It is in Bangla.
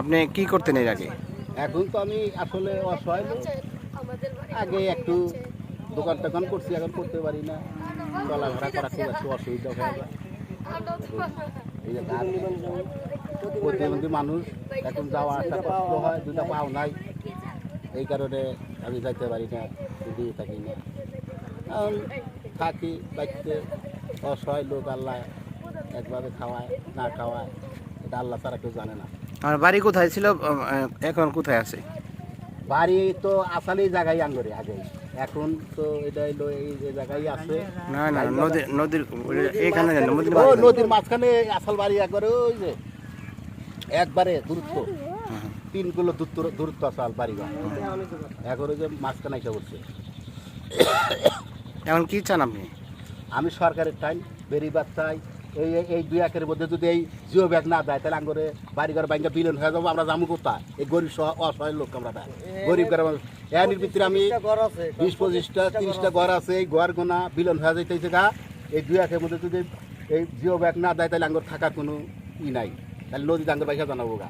আপনি কি করতেন এর আগে? এখন তো আমি আসলে অসহায়। আগে একটু দোকান টোকান করছি, এখন করতে পারি না। চলাফেরা করা খুব একটু অসুবিধা হয়ে যায় প্রতিবন্ধী মানুষ, এখন যাওয়া আসা কষ্ট হয় দুটা পাও নাই। এই কারণে আমি যাইতে পারি না দিয়ে থাকি না। এখন থাকি বাড়িতে অসহায় লোক আল্লাহ একভাবে খাওয়ায়, না খাওয়ায়, এটা আল্লাহ ছাড়া কেউ জানে না। আমার বাড়ি কোথায় ছিল? এখন কোথায় আছে? বাড়ি তো আসালি জায়গায় আঙ্গরে আগে। এখন তো এটা হলো এই যে জায়গায় আছে। না না নদীর নদীর এখানে নদীর মাঝখানে। নদীর মাঝখানে আসল বাড়ি একবারে ওই যে একবারে দূরত্ব। তিন কিলো দূরত্ব দূরত্ব আসল বাড়ি এখন ওই যে মাঝখানে এসে বলছে এখন কি চান আপনি? আমি সরকারের টাইম বেরিবার চাই। এই এই- দুই একের মধ্যে যদি এই জিও ব্যাগ না দেয় তাহলে আঙ্গরে বাড়িঘর ব্যাংকে বিলীন হয়ে যাব আমরা জামু কোথায়? এই গরিব সহ- অসহায় লোক আমরা দেয় গরিব গ্রাম এর ভিতরে আমি বিশ পঁচিশটা তিরিশটা ঘর আছে এই ঘর গোনা বিলন হয়ে যাইতেছে গা। এই দুই একের মধ্যে যদি এই জিও ব্যাগ না দেয় তাহলে আঙ্গুর থাকার কোনো ই নাই। তাহলে নদীতে আঙ্গুর পয়সা জানাব গা।